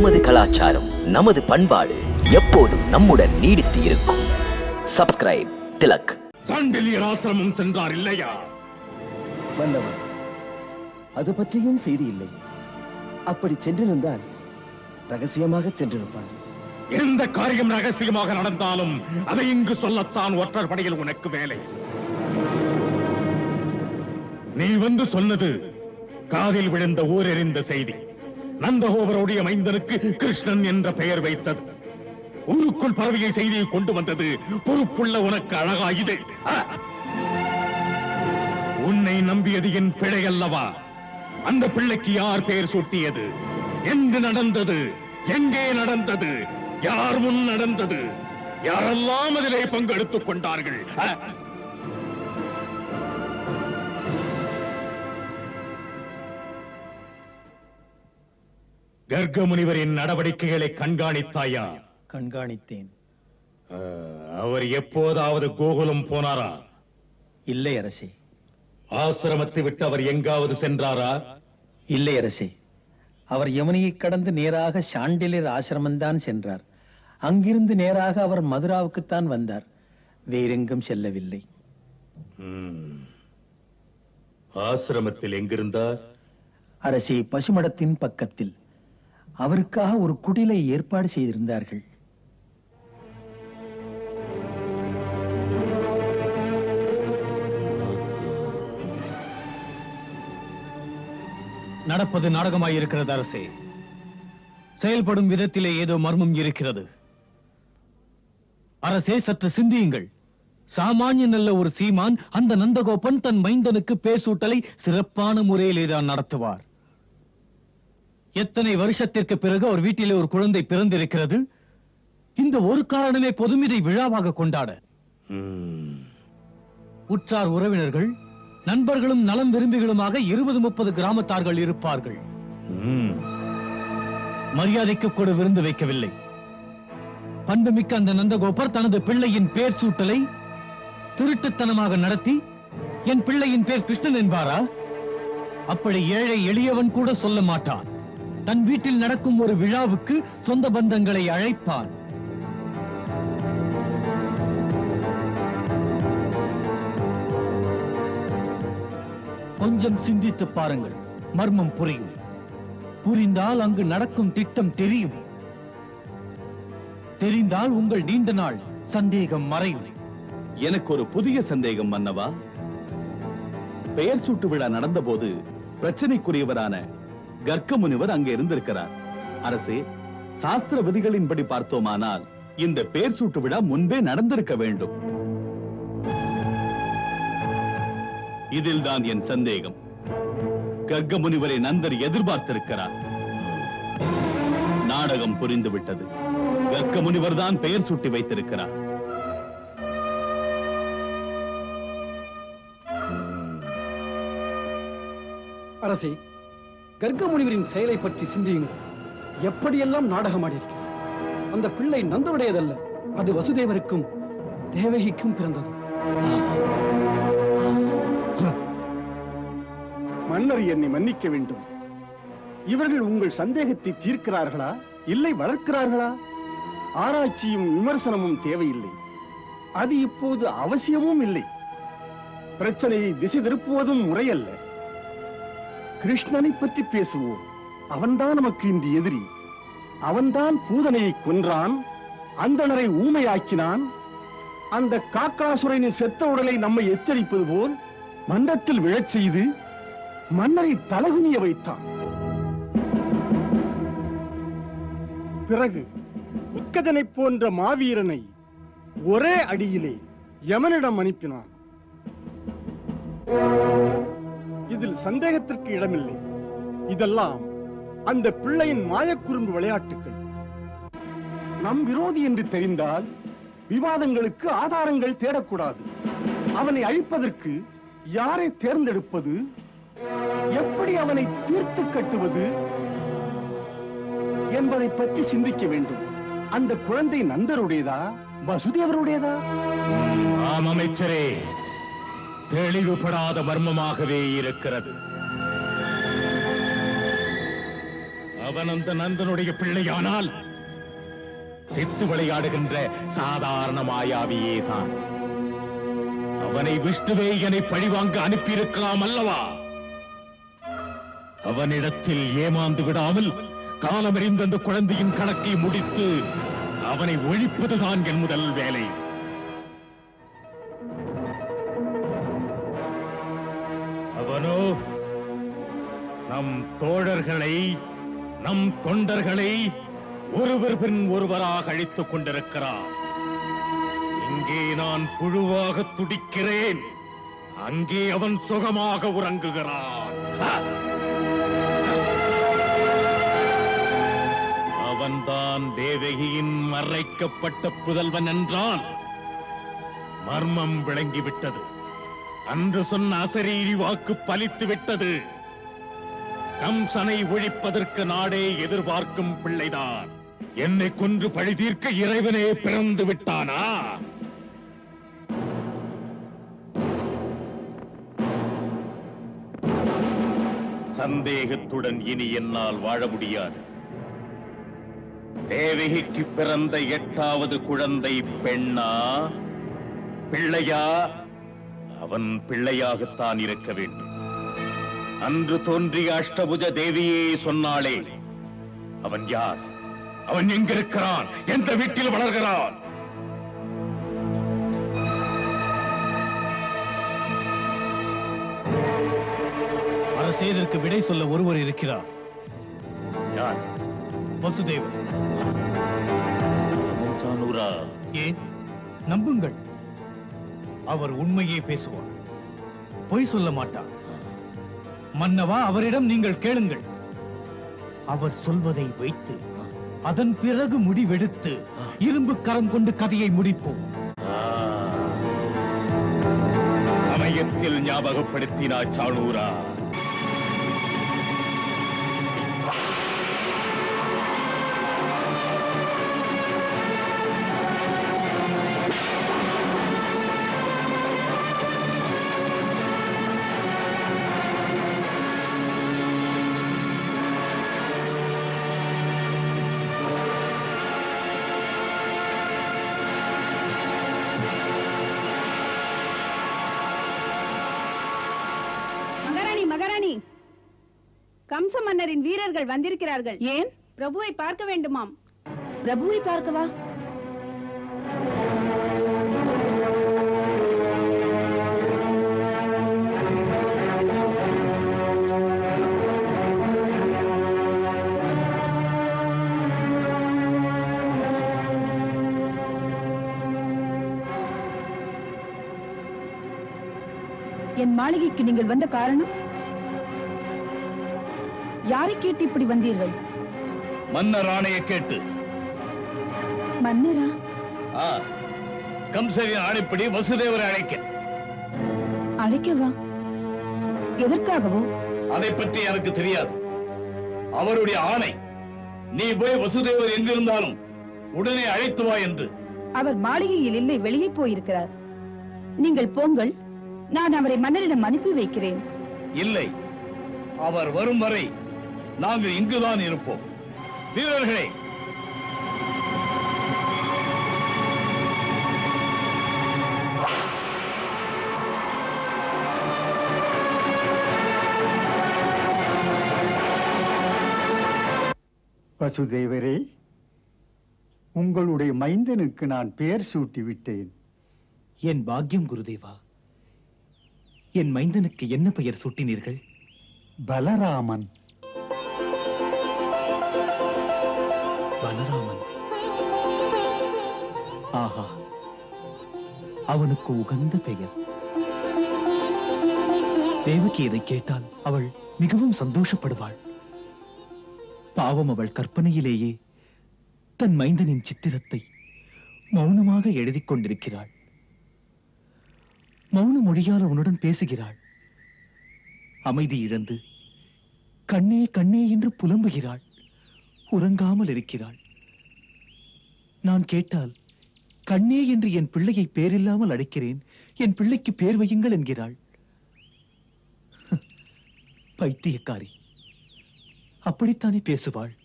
நமது கலாச்சாரம் நமது பண்பாடு எப்போதும் நம்முடன் நீடித்து இருக்கும். சப்ஸ்கிரைப் திலக். சாண்டிலியர் ஆசிரமம் சென்றார் இல்லையா? மன்னவன் அது பற்றியும் செய்தி இல்லை. அப்படி சென்றிருந்தால் ரகசியமாக சென்றிருப்பார். எந்த காரியம் ரகசியமாக நடந்தாலும் அதை இங்கு சொல்லத்தான் ஒற்றர் படையில் உனக்கு வேலை. நீ வந்து சொன்னது காதில் விழுந்த ஊரெறிந்த செய்தி. நந்தகோபருடைய மைந்தனுக்கு கிருஷ்ணன் என்ற பெயர் வைத்தது. ஊருக்குள் பரவிய செய்தியை கொண்டு வந்தது. பொறுப்புள்ள உனக்கு அழகா இது உன்னை நம்பியது என் பிழை அல்லவா அந்த பிள்ளைக்கு யார் பெயர் சூட்டியது? எங்கு நடந்தது? எங்கே நடந்தது? யார் முன் நடந்தது? யாரெல்லாம் அதிலே பங்கெடுத்துக் கொண்டார்கள்? கர்க்க முனிவரின் நடவடிக்கைகளை கண்காணித்தாயா? கண்காணித்தேன். அவர் எப்போதாவது கோகுலம் போனாரா? இல்லை அரசே. ஆசிரமத்தை விட்டு அவர் எங்காவது சென்றாரா? இல்லை அரசே. அவர் யமுனையை கடந்து நேராக சாண்டிலியர் ஆசிரமம்தான் சென்றார். அங்கிருந்து நேராக அவர் மதுராவுக்குத்தான் வந்தார். வேறெங்கும் செல்லவில்லை. ஆசிரமத்தில் எங்கிருந்தார்? அரசே பசுமடத்தின் பக்கத்தில். அவருக்காக ஒரு குடிலை ஏற்பாடு செய்திருந்தார்கள். நடப்பது நாடகமாயிருக்கிறது அரசே. செயல்படும் விதத்திலே ஏதோ மர்மம் இருக்கிறது. அரசே சற்று சிந்தியுங்கள். சாமானியன் அல்ல ஒரு சீமான் அந்த நந்தகோபன் தன் மைந்தனுக்கு பேசூட்டலை சிறப்பான முறையிலே தான் நடத்துவார். எத்தனை வருஷத்திற்கு பிறகு அவர் வீட்டிலே ஒரு குழந்தை பிறந்திருக்கிறது? இந்த ஒரு காரணமே பொதும் இதை விழாவாக கொண்டாட. உற்றார் உறவினர்கள் நண்பர்களும் நலம் விரும்பிகளுமாக இருபது முப்பது கிராமத்தார்கள் இருப்பார்கள். மரியாதைக்கு கூட விருந்து வைக்கவில்லை. பண்புமிக்க அந்த நந்தகோபர் தனது பிள்ளையின் பேர் சூட்டலை திருட்டுத்தனமாக நடத்தி என் பிள்ளையின் பேர் கிருஷ்ணன் என்பாரா? அப்படி ஏழை எளியவன் கூட சொல்ல மாட்டான். தன் வீட்டில் நடக்கும் ஒரு விழாவுக்கு சொந்த பந்தங்களை அழைப்பான். கொஞ்சம் சிந்தித்து பாருங்கள் மர்மம் புரியும். புரிந்தால் அங்கு நடக்கும் திட்டம் தெரியும். தெரிந்தால் உங்கள் நீண்ட நாள் சந்தேகம் மறையும். எனக்கு ஒரு புதிய சந்தேகம் மன்னவா? பெயர் சூட்டு விழா நடந்தபோது பிரச்சனைக்குரியவரான கர்க்க முனிவர் அங்கே இருந்திருக்கிறார். அரசே சாஸ்திர விதிகளின்படி பார்த்தோமானால் இந்த பெயர் சூட்டு விழா முன்பே நடந்திருக்க வேண்டும். இதில்தான் என் சந்தேகம். கர்க்க முனிவரை நந்தர் எதிர்பார்த்திருக்கிறார். நாடகம் புரிந்து விட்டது கர்க்க முனிவர் தான் பெயர் சூட்டி வைத்திருக்கிறார். அரசே கர்க்க முனிவரின் செயலை பற்றி சிந்தியுங்கள். எப்படியெல்லாம் நாடகமாடியிருக்கிறார் அந்த பிள்ளை நந்தனுடையதல்ல. அது வசுதேவருக்கும் தேவகிக்கும் பிறந்தது. மன்னர் என்னை மன்னிக்க வேண்டும். இவர்கள் உங்கள் சந்தேகத்தை தீர்க்கிறார்களா? இல்லை வளர்க்கிறார்களா? ஆராய்ச்சியும் விமர்சனமும் தேவையில்லை. அது இப்போது அவசியமும் இல்லை. பிரச்சனையை திசை திருப்புவதும் முறையல்ல. கிருஷ்ணனை பற்றி பேசுவோம். அவன்தான் நமக்கு இன்று எதிரி. அவன்தான் பூதனையை கொன்றான். அந்தணரை ஊமையாக்கினான். அந்த காக்காசுரனின் செத்த உடலை நம்மை எச்சரிப்பது போல் மண்டத்தில் விழச் செய்து மன்னரை தலகுனிய வைத்தான். பிறகு உத்கஜனை போன்ற மாவீரனை ஒரே அடியிலே யமனிடம் அனுப்பினான். இதில் சந்தேகத்திற்கு இடமில்லை. இதெல்லாம் அந்த பிள்ளையின் மாயக்குறும்பு விளையாட்டுகள் நம் விரோதி என்று தெரிந்தால் விவாதங்களுக்கு ஆதாரங்கள் தேடக்கூடாது. அவனை அழிப்பதற்கு யாரை தேர்ந்தெடுப்பது? எப்படி அவனை தீர்த்து கட்டுவது? என்பதை பற்றி சிந்திக்க வேண்டும். அந்த குழந்தை நந்தருடையதா? வசுதேவருடையதா? ஆம் அமைச்சரே. தெளிவுபடாத மர்மமாகவே இருக்கிறது. அவன் அந்த நந்தனுடைய பிள்ளையானால் செத்து விளையாடுகின்ற சாதாரண மாயாவியே தான். அவனை விஷ்ணுவே என்னை பழிவாங்க அனுப்பியிருக்கலாம் அல்லவா? அவனிடத்தில் ஏமாந்து விடாமல் காலமறிந்த அந்த குழந்தையின் கணக்கை முடித்து அவனை ஒழிப்பதுதான் என் முதல் வேலை. நம் தோழர்களை நம் தொண்டர்களை ஒருவர் பின் ஒருவராக அழித்துக் கொண்டிருக்கிறார். இங்கே நான் புழுவாக துடிக்கிறேன். அங்கே அவன் சுகமாக உறங்குகிறான். அவன்தான் தேவகியின் மறைக்கப்பட்ட புதல்வன் என்றால் மர்மம் விளங்கிவிட்டது. அன்று சொன்ன அசரீரி வாக்கு பலித்து விட்டது கம்சனை ஒழிப்பதற்கு நாடே எதிர்பார்க்கும் பிள்ளைதான். என்னை கொன்று பழி தீர்க்க இறைவனே பிறந்து விட்டானா? சந்தேகத்துடன் இனி என்னால் வாழ முடியாது. தேவகிக்கு பிறந்த எட்டாவது குழந்தை பெண்ணா? பிள்ளையா? அவன் பிள்ளையாகத்தான் இருக்க வேண்டும். அன்று தோன்றிய அஷ்டபுஜ தேவியே சொன்னாளே. அவன் யார்? அவன் எங்கிருக்கிறான்? எந்த வீட்டில் வளர்கிறான்? இதற்கு விடை சொல்ல ஒருவர் இருக்கிறார். யார்? வசுதேவர் ஏன்? நம்புங்கள். அவர் உண்மையே பேசுவார். பொய் சொல்ல மாட்டார். மன்னவா அவரிடம் நீங்கள் கேளுங்கள். அவர் சொல்வதை வைத்து அதன் பிறகு முடிவெடுத்து இரும்பு கரம் கொண்டு கதையை முடிப்போம். சமயத்தில் ஞாபகப்படுத்தினா சாணூரா மகாராணி மகாராணி. கம்ச மன்னரின் வீரர்கள் வந்திருக்கிறார்கள். ஏன்? பிரபுவை பார்க்க வேண்டுமாம். பிரபுவை பார்க்கவா? என் மாளிகைக்கு நீங்கள் வந்த காரணம்? யாரை கேட்டு இப்படி வந்தீர்கள்? மன்னர் ஆணையை கேட்டு. மன்னரா? ஆ, கம்சரின் ஆணைப்படி வசுதேவரை அழைக்க. அழைக்கவா? எதற்காகவோ? அதை பற்றி எனக்கு தெரியாது. அவருடைய ஆணை நீ போய் வசுதேவர் எங்கிருந்தாலும் உடனே அழைத்து வா என்று. அவர் மாளிகையில் இல்லை வெளியே போயிருக்கிறார். நீங்கள் போங்கள் நான் அவரை மன்னரிடம் அனுப்பி வைக்கிறேன். இல்லை அவர் வரும் வரை நாங்கள் இங்குதான் இருப்போம். வீரர்களே! வசுதேவரே உங்களுடைய மைந்தனுக்கு நான் பெயர் சூட்டி விட்டேன் என் பாக்கியம் குருதேவா. என் மைந்தனுக்கு என்ன பெயர் சூட்டினீர்கள்? பலராமன். பலராமன். ஆஹா அவனுக்கு உகந்த பெயர். தேவகி இதை கேட்டால் அவள் மிகவும் சந்தோஷப்படுவாள். பாவம் அவள் கற்பனையிலேயே தன் மைந்தனின் சித்திரத்தை மௌனமாக எழுதிக் கொண்டிருக்கிறாள். மௌன மொழியால் அவனுடன் பேசுகிறாள். அமைதி இழந்து கண்ணே கண்ணே என்று புலம்புகிறாள். உறங்காமல் இருக்கிறாள். நான் கேட்டால் கண்ணே என்று என் பிள்ளையை பேரில்லாமல் அழைக்கிறேன். என் பிள்ளைக்கு பேர் வையுங்கள் என்கிறாள். பைத்தியக்காரி. அப்படித்தானே பேசுவாள்.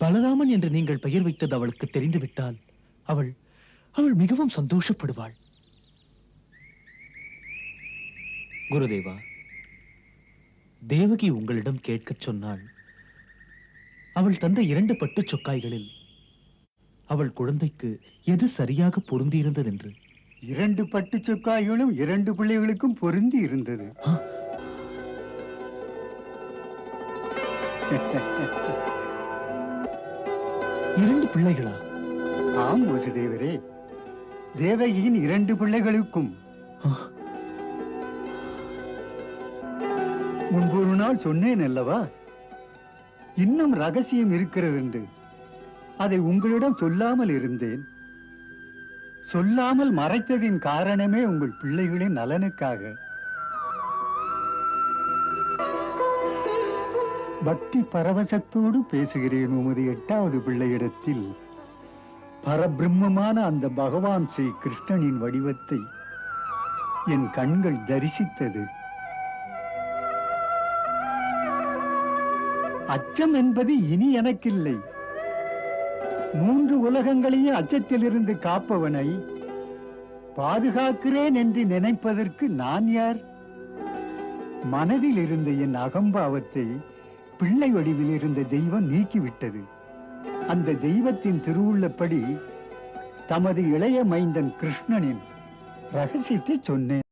பலராமன் என்று நீங்கள் பெயர் வைத்தது அவளுக்கு தெரிந்துவிட்டால் அவள் அவள் மிகவும் சந்தோஷப்படுவாள். குருதேவா தேவகி உங்களிடம் கேட்கச் சொன்னாள். அவள் தந்த இரண்டு பட்டுச் சொக்காய்களில் அவள் குழந்தைக்கு எது சரியாக பொருந்தியிருந்ததென்று? இரண்டு பட்டுச் சொக்காய்களும் இரண்டு பிள்ளைகளுக்கும் பொருந்தி இருந்தது இரண்டு பிள்ளைகளா? ஆம் வசுதேவரே. தேவகியின் இரண்டு பிள்ளைகளுக்கும். முன்பு ஒரு நாள் சொன்னேன் அல்லவா? இன்னும் ரகசியம் இருக்கிறது என்று அதை உங்களிடம் சொல்லாமல் இருந்தேன். சொல்லாமல் மறைத்ததின் காரணமே உங்கள் பிள்ளைகளின் நலனுக்காக. பக்தி பரவசத்தோடு பேசுகிறேன் உமது எட்டாவது பிள்ளையிடத்தில். பரபிரம்மமான அந்த பகவான் ஸ்ரீ கிருஷ்ணனின் வடிவத்தை என் கண்கள் தரிசித்தது. அச்சம் என்பது இனி எனக்கில்லை. மூன்று உலகங்களையும் அச்சத்திலிருந்து காப்பவனை பாதுகாக்கிறேன் என்று நினைப்பதற்கு நான் யார்? மனதில் இருந்த என் அகம்பாவத்தை பிள்ளை வடிவில் இருந்த தெய்வம் நீக்கிவிட்டது. அந்த தெய்வத்தின் திருவுள்ளப்படி தமது இளைய மைந்தன் கிருஷ்ணனின் ரகசியத்தை சொன்னேன்.